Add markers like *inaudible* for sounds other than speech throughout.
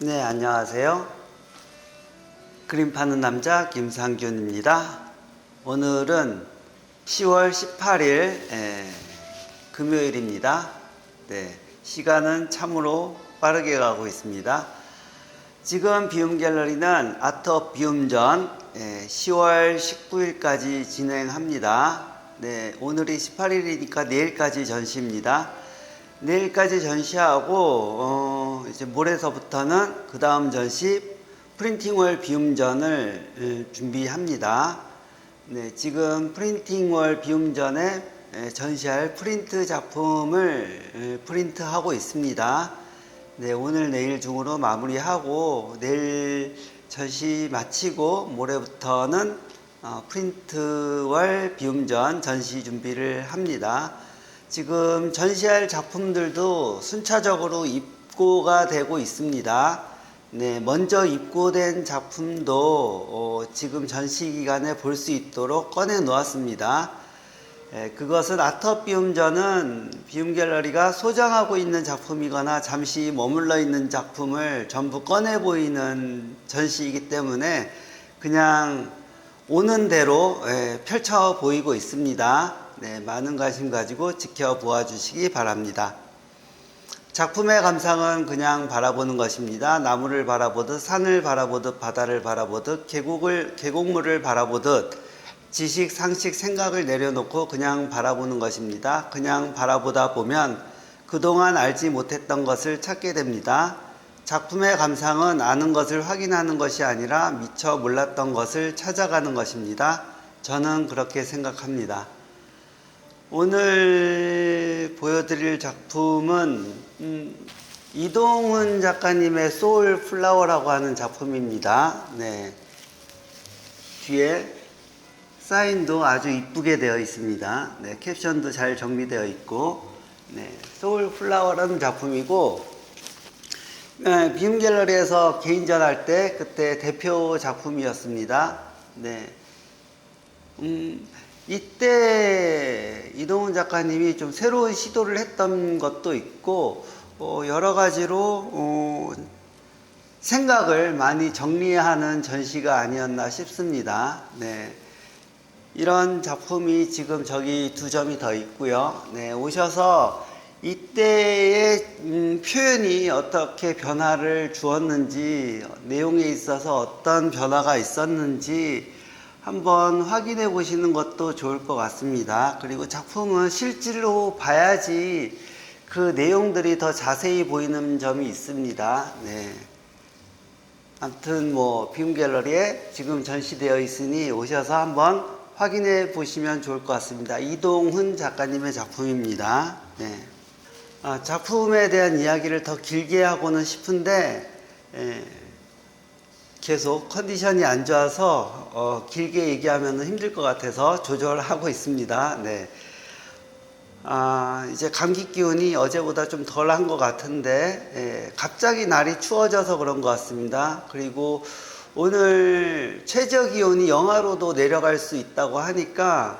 네, 안녕하세요. 그림 파는 남자 김상균입니다. 오늘은 10월 18일 금요일입니다. 네, 시간은 참으로 빠르게 가고 있습니다. 지금 비움 갤러리는 아트 비움전 예, 10월 19일까지 진행합니다. 네, 오늘이 18일이니까 내일까지 전시입니다. 내일까지 전시하고 어, 이제 모레서부터는 그 다음 전시 프린팅월 비움전을 예, 준비합니다. 네, 지금 프린팅월 비움전에 예, 전시할 프린트 작품을 예, 프린트하고 있습니다. 네, 오늘 내일 중으로 마무리하고 내일 전시 마치고 모레부터는 어, 프린트월 비움전 전시 준비를 합니다. 지금 전시할 작품들도 순차적으로 입고가 되고 있습니다. 네, 먼저 입고된 작품도 어, 지금 전시 기간에 볼 수 있도록 꺼내 놓았습니다. 예, 그것은 아터 비움전은 비움 갤러리가 소장하고 있는 작품이거나 잠시 머물러 있는 작품을 전부 꺼내 보이는 전시이기 때문에 그냥 오는 대로 예, 펼쳐 보이고 있습니다. 네, 많은 관심 가지고 지켜보아 주시기 바랍니다. 작품의 감상은 그냥 바라보는 것입니다. 나무를 바라보듯 산을 바라보듯 바다를 바라보듯 계곡을 계곡물을 바라보듯 지식, 상식, 생각을 내려놓고 그냥 바라보는 것입니다. 그냥 바라보다 보면 그동안 알지 못했던 것을 찾게 됩니다. 작품의 감상은 아는 것을 확인하는 것이 아니라 미처 몰랐던 것을 찾아가는 것입니다. 저는 그렇게 생각합니다. 오늘 보여드릴 작품은 음, 이동훈 작가님의 소울 플라워라고 하는 작품입니다. 네. 뒤에 사인도 아주 이쁘게 되어 있습니다. 네, 캡션도 잘 정리되어 있고, 네, 소울 플라워라는 작품이고, 네, 빔 갤러리에서 개인전 할 때 그때 대표 작품이었습니다. 네. 음, 이때 이동훈 작가님이 좀 새로운 시도를 했던 것도 있고, 어, 여러 가지로, 어, 생각을 많이 정리하는 전시가 아니었나 싶습니다. 네. 이런 작품이 지금 저기 두 점이 더 있고요. 네, 오셔서 이때의 음, 표현이 어떻게 변화를 주었는지, 내용에 있어서 어떤 변화가 있었는지 한번 확인해 보시는 것도 좋을 것 같습니다. 그리고 작품은 실제로 봐야지 그 내용들이 더 자세히 보이는 점이 있습니다. 네. 아무튼 뭐빔 갤러리에 지금 전시되어 있으니 오셔서 한번 확인해 보시면 좋을 것 같습니다. 이동훈 작가님의 작품입니다. 네. 아, 작품에 대한 이야기를 더 길게 하고는 싶은데 예, 계속 컨디션이 안 좋아서 어, 길게 얘기하면 힘들 것 같아서 조절하고 있습니다. 네. 아, 이제 감기 기운이 어제보다 좀 덜한 것 같은데, 예, 갑자기 날이 추워져서 그런 것 같습니다. 그리고 오늘 최저 기온이 영하로도 내려갈 수 있다고 하니까,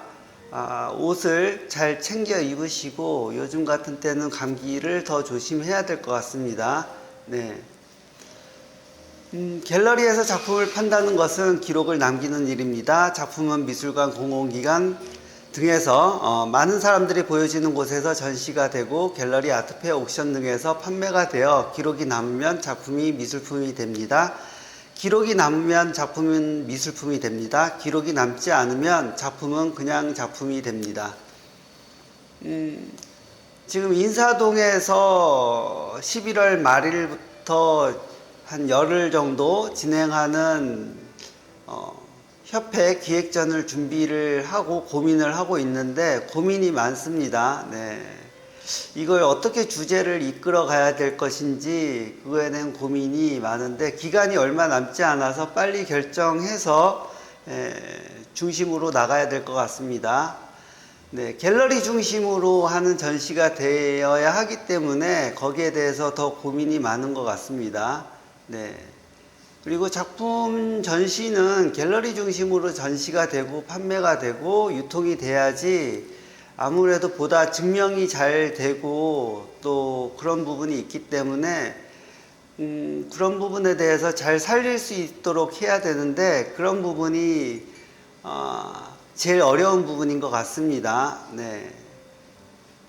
아, 옷을 잘 챙겨 입으시고, 요즘 같은 때는 감기를 더 조심해야 될 것 같습니다. 네. 음, 갤러리에서 작품을 판다는 것은 기록을 남기는 일입니다. 작품은 미술관, 공공기관 등에서 어, 많은 사람들이 보여지는 곳에서 전시가 되고 갤러리, 아트페어, 옥션 등에서 판매가 되어 기록이 남으면 작품이 미술품이 됩니다. 기록이 남으면 작품은 미술품이 됩니다. 기록이 남지 않으면 작품은 그냥 작품이 됩니다. 음, 지금 인사동에서 11월 말일부터 한 열흘 정도 진행하는 어, 협회 기획전을 준비를 하고 고민을 하고 있는데 고민이 많습니다. 네. 이걸 어떻게 주제를 이끌어 가야 될 것인지 그거에 대한 고민이 많은데 기간이 얼마 남지 않아서 빨리 결정해서 에, 중심으로 나가야 될 것 같습니다. 네, 갤러리 중심으로 하는 전시가 되어야 하기 때문에 거기에 대해서 더 고민이 많은 것 같습니다. 네. 그리고 작품 전시는 갤러리 중심으로 전시가 되고 판매가 되고 유통이 돼야지 아무래도 보다 증명이 잘 되고 또 그런 부분이 있기 때문에 음, 그런 부분에 대해서 잘 살릴 수 있도록 해야 되는데 그런 부분이 어, 제일 어려운 부분인 것 같습니다. 네.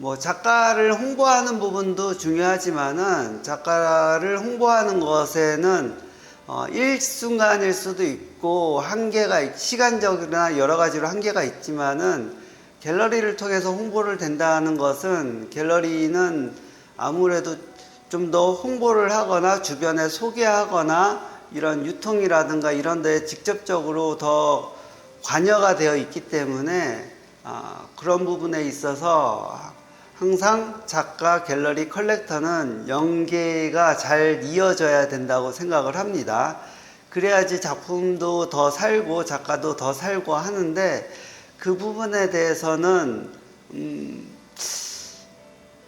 뭐 작가를 홍보하는 부분도 중요하지만은 작가를 홍보하는 것에는 어, 일순간일 수도 있고 한계가 있- 시간적이나 여러 가지로 한계가 있지만은 갤러리를 통해서 홍보를 된다는 것은 갤러리는 아무래도 좀 더 홍보를 하거나 주변에 소개하거나 이런 유통이라든가 이런 데에 직접적으로 더 관여가 되어 있기 때문에 아, 그런 부분에 있어서 항상 작가, 갤러리, 컬렉터는 연계가 잘 이어져야 된다고 생각을 합니다. 그래야지 작품도 더 살고 작가도 더 살고 하는데 그 부분에 대해서는 음,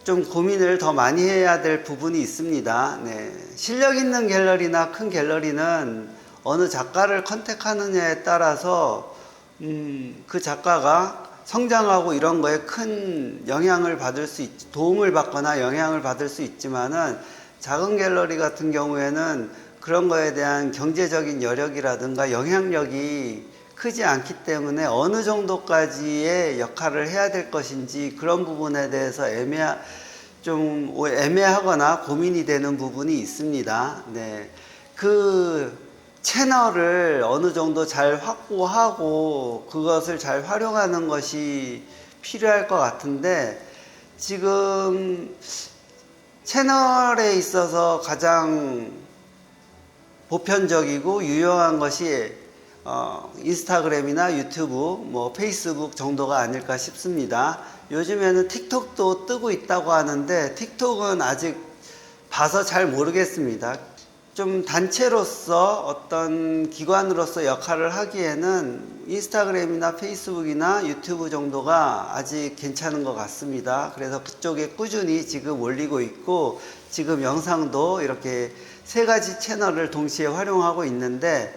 좀 고민을 더 많이 해야 될 부분이 있습니다. 네. 실력 있는 갤러리나 큰 갤러리는 어느 작가를 컨택하느냐에 따라서 음, 그 작가가 성장하고 이런 거에 큰 영향을 받을 수 있, 도움을 받거나 영향을 받을 수 있지만은 작은 갤러리 같은 경우에는 그런 거에 대한 경제적인 여력이라든가 영향력이 크지 않기 때문에 어느 정도까지의 역할을 해야 될 것인지 그런 부분에 대해서 애매하, 좀 애매하거나 고민이 되는 부분이 있습니다. 네. 그 채널을 어느 정도 잘 확보하고 그것을 잘 활용하는 것이 필요할 것 같은데 지금 채널에 있어서 가장 보편적이고 유용한 것이 어, 인스타그램이나 유튜브, 뭐 페이스북 정도가 아닐까 싶습니다. 요즘에는 틱톡도 뜨고 있다고 하는데 틱톡은 아직 봐서 잘 모르겠습니다. 좀 단체로서 어떤 기관으로서 역할을 하기에는 인스타그램이나 페이스북이나 유튜브 정도가 아직 괜찮은 것 같습니다. 그래서 그쪽에 꾸준히 지금 올리고 있고 지금 영상도 이렇게 세 가지 채널을 동시에 활용하고 있는데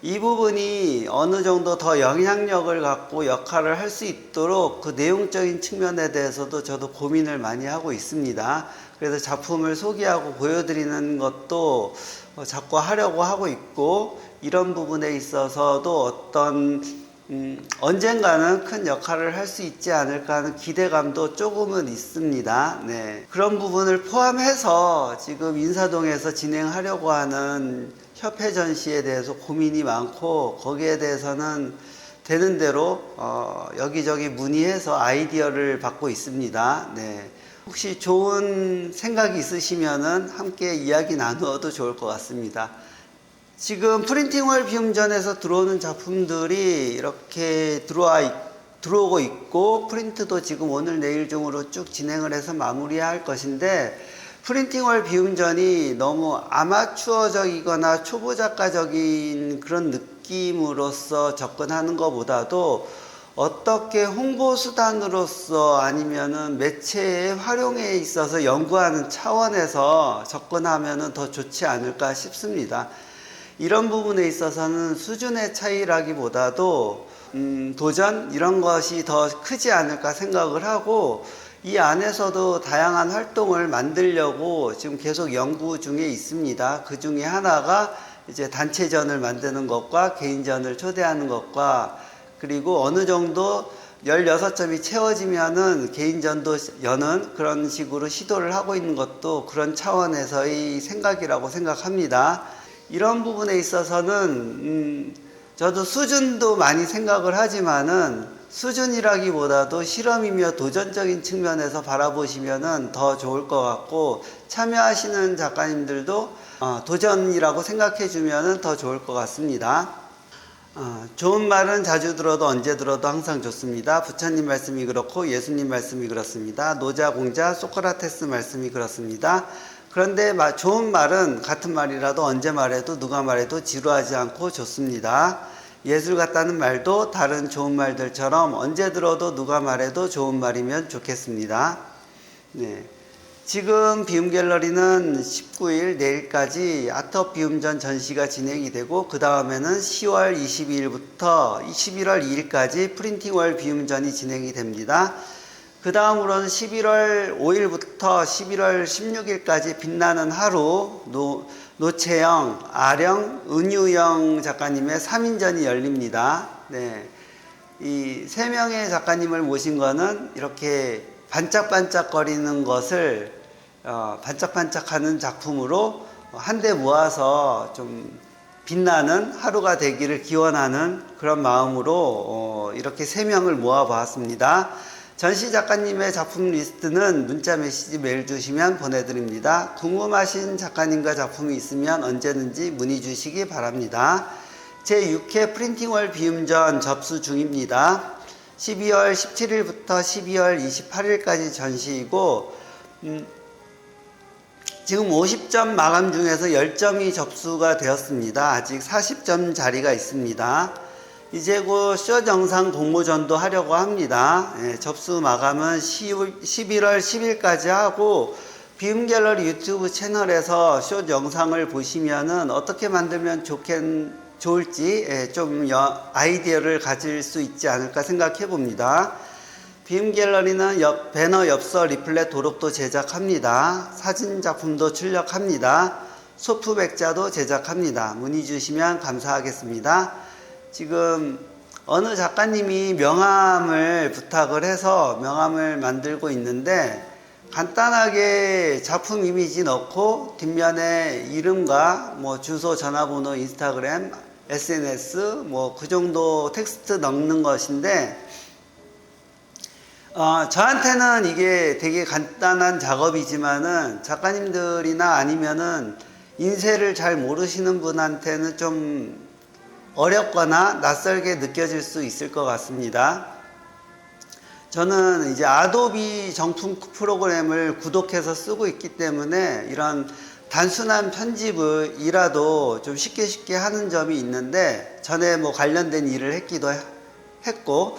이 부분이 어느 정도 더 영향력을 갖고 역할을 할 수 있도록 그 내용적인 측면에 대해서도 저도 고민을 많이 하고 있습니다. 그래서 작품을 소개하고 보여드리는 것도 어, 자꾸 하려고 하고 있고 이런 부분에 있어서도 어떤 음, 언젠가는 큰 역할을 할 수 있지 않을까 하는 기대감도 조금은 있습니다. 네. 그런 부분을 포함해서 지금 인사동에서 진행하려고 하는 협회 전시에 대해서 고민이 많고 거기에 대해서는 되는 대로 어, 여기저기 문의해서 아이디어를 받고 있습니다. 네. 혹시 좋은 생각이 있으시면은 함께 이야기 나누어도 좋을 것 같습니다. 지금 프린팅월 비움전에서 들어오는 작품들이 이렇게 들어와 있- 들어오고 있고 프린트도 지금 오늘 내일 중으로 쭉 진행을 해서 마무리할 것인데 프린팅월 비움전이 너무 아마추어적이거나 초보작가적인 그런 느낌으로서 접근하는 것보다도 어떻게 홍보 수단으로서 아니면은 매체의 활용에 있어서 연구하는 차원에서 접근하면은 더 좋지 않을까 싶습니다. 이런 부분에 있어서는 수준의 차이라기보다도 음, 도전 이런 것이 더 크지 않을까 생각을 하고 이 안에서도 다양한 활동을 만들려고 지금 계속 연구 중에 있습니다. 그 중에 하나가 이제 단체전을 만드는 것과 개인전을 초대하는 것과 그리고 어느 정도 16점이 채워지면은 개인전도 여는 그런 식으로 시도를 하고 있는 것도 그런 차원에서의 생각이라고 생각합니다. 이런 부분에 있어서는 음, 저도 수준도 많이 생각을 하지만은 수준이라기보다도 실험이며 도전적인 측면에서 바라보시면은 더 좋을 것 같고 참여하시는 작가님들도 어, 도전이라고 생각해 주면은 더 좋을 것 같습니다. 어, 좋은 말은 자주 들어도 언제 들어도 항상 좋습니다. 부처님 말씀이 그렇고 예수님 말씀이 그렇습니다. 노자 공자 소크라테스 말씀이 그렇습니다. 그런데 마- 좋은 말은 같은 말이라도 언제 말해도 누가 말해도 지루하지 않고 좋습니다. 예술 같다는 말도 다른 좋은 말들처럼 언제 들어도 누가 말해도 좋은 말이면 좋겠습니다. 네. 지금 비움 갤러리는 19일 내일까지 아트업 비움전 전시가 진행이 되고 그 다음에는 10월 22일부터 11월 2일까지 프린팅월 비움전이 진행이 됩니다. 그 다음으로는 11월 5일부터 11월 16일까지 빛나는 하루 노, 노채영, 아령, 은유영 작가님의 3인전이 열립니다. 네. 이 세 명의 작가님을 모신 거는 이렇게 반짝반짝거리는 것을 어, 반짝반짝하는 작품으로 한데 모아서 좀 빛나는 하루가 되기를 기원하는 그런 마음으로 어, 이렇게 세 명을 모아 보았습니다. 전시 작가님의 작품 리스트는 문자 메시지 메일 주시면 보내드립니다. 궁금하신 작가님과 작품이 있으면 언제든지 문의 주시기 바랍니다. 제6회 프린팅월 비움전 접수 중입니다. 12월 17일부터 12월 28일까지 전시이고 음, 지금 50점 마감 중에서 10점이 접수가 되었습니다. 아직 40점 자리가 있습니다. 이제 곧숏 영상 공모전도 하려고 합니다. 예, 접수 마감은 10, 11월 10일까지 하고 비움 갤러리 유튜브 채널에서 숏 영상을 보시면은 어떻게 만들면 좋겠, 좋을지 예, 좀 여- 아이디어를 가질 수 있지 않을까 생각해 봅니다. 빔 갤러리는 옆, 배너 엽서 리플렛 도록도 제작합니다. 사진 작품도 출력합니다. 소프 백자도 제작합니다. 문의 주시면 감사하겠습니다. 지금 어느 작가님이 명함을 부탁을 해서 명함을 만들고 있는데 간단하게 작품 이미지 넣고 뒷면에 이름과 뭐 주소, 전화번호, 인스타그램, SNS 뭐 그 정도 텍스트 넣는 것인데 어, 저한테는 이게 되게 간단한 작업이지만은 작가님들이나 아니면은 인쇄를 잘 모르시는 분한테는 좀 어렵거나 낯설게 느껴질 수 있을 것 같습니다. 저는 이제 아도비 정품 프로그램을 구독해서 쓰고 있기 때문에 이런 단순한 편집을이라도 좀 쉽게 쉽게 하는 점이 있는데 전에 뭐 관련된 일을 했기도 했고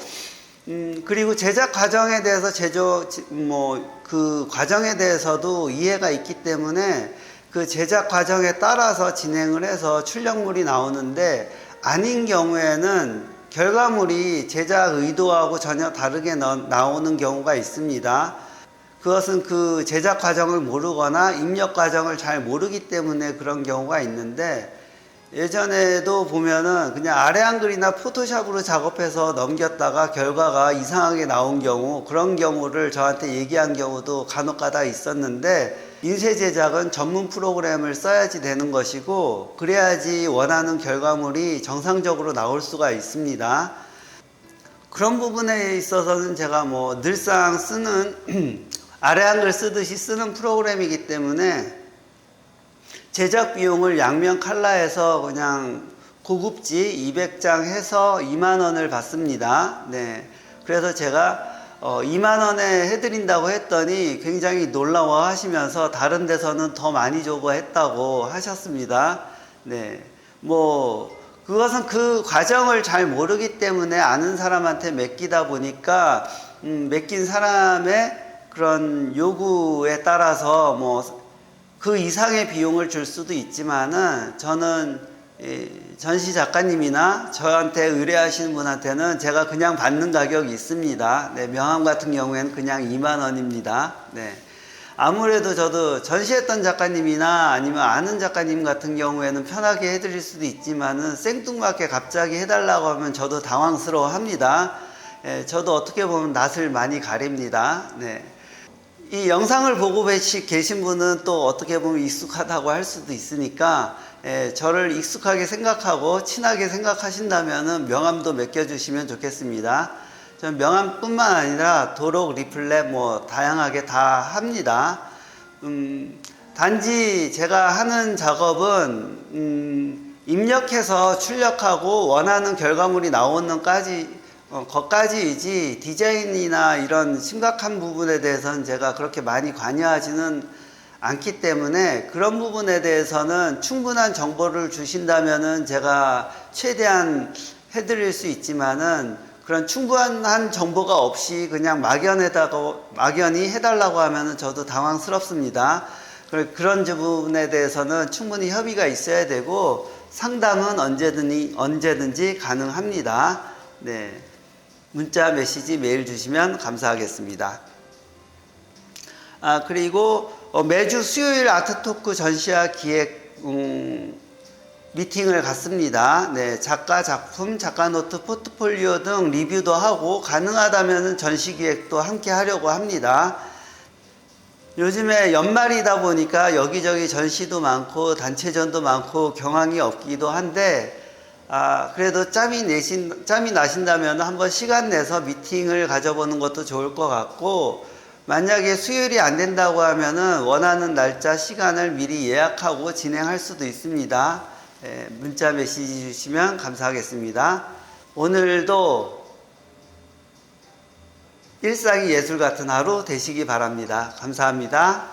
음, 그리고 제작 과정에 대해서 제조, 뭐, 그 과정에 대해서도 이해가 있기 때문에 그 제작 과정에 따라서 진행을 해서 출력물이 나오는데 아닌 경우에는 결과물이 제작 의도하고 전혀 다르게 나- 나오는 경우가 있습니다. 그것은 그 제작 과정을 모르거나 입력 과정을 잘 모르기 때문에 그런 경우가 있는데 예전에도 보면은 그냥 아래 한글이나 포토샵으로 작업해서 넘겼다가 결과가 이상하게 나온 경우 그런 경우를 저한테 얘기한 경우도 간혹 가다 있었는데 인쇄 제작은 전문 프로그램을 써야지 되는 것이고 그래야지 원하는 결과물이 정상적으로 나올 수가 있습니다. 그런 부분에 있어서는 제가 뭐 늘상 쓰는 *clears throat* 아래 한글 쓰듯이 쓰는 프로그램이기 때문에 제작 비용을 양면 칼라에서 그냥 고급지 200장 해서 2만 원을 받습니다. 네. 그래서 제가 어 2만 원에 해드린다고 했더니 굉장히 놀라워 하시면서 다른 데서는 더 많이 주고 했다고 하셨습니다. 네. 뭐, 그것은 그 과정을 잘 모르기 때문에 아는 사람한테 맡기다 보니까, 음, 맡긴 사람의 그런 요구에 따라서 뭐, 그 이상의 비용을 줄 수도 있지만은 저는 이 전시 작가님이나 저한테 의뢰하시는 분한테는 제가 그냥 받는 가격이 있습니다. 네, 명함 같은 경우에는 그냥 2만 원입니다. 네. 아무래도 저도 전시했던 작가님이나 아니면 아는 작가님 같은 경우에는 편하게 해드릴 수도 있지만은 생뚱맞게 갑자기 해달라고 하면 저도 당황스러워 합니다. 예, 저도 어떻게 보면 낯을 많이 가립니다. 네. 이 영상을 보고 계신 분은 또 어떻게 보면 익숙하다고 할 수도 있으니까 예, 저를 익숙하게 생각하고 친하게 생각하신다면 명함도 맡겨주시면 좋겠습니다. 저는 명함뿐만 아니라 도록, 리플렛 뭐 다양하게 다 합니다. 음, 단지 제가 하는 작업은 음, 입력해서 출력하고 원하는 결과물이 나오는까지 어, 것까지이지 디자인이나 이런 심각한 부분에 대해서는 제가 그렇게 많이 관여하지는 않기 때문에 그런 부분에 대해서는 충분한 정보를 주신다면은 제가 최대한 해드릴 수 있지만은 그런 충분한 정보가 없이 그냥 막연하다고 막연히 해달라고 하면은 저도 당황스럽습니다. 그런 부분에 대해서는 충분히 협의가 있어야 되고 상담은 언제든지 언제든지 가능합니다. 네. 문자 메시지 메일 주시면 감사하겠습니다. 아 그리고 어, 매주 수요일 아트토크 전시와 기획 음, 미팅을 갖습니다. 네, 작가 작품, 작가 노트, 포트폴리오 등 리뷰도 하고 가능하다면 전시 기획도 함께 하려고 합니다. 요즘에 연말이다 보니까 여기저기 전시도 많고 단체전도 많고 경황이 없기도 한데 아, 그래도 짬이 내신, 짬이 나신다면 한번 시간 내서 미팅을 가져보는 것도 좋을 것 같고, 만약에 수요일이 안 된다고 하면은 원하는 날짜, 시간을 미리 예약하고 진행할 수도 있습니다. 예, 문자 메시지 주시면 감사하겠습니다. 오늘도 일상이 예술 같은 하루 되시기 바랍니다. 감사합니다.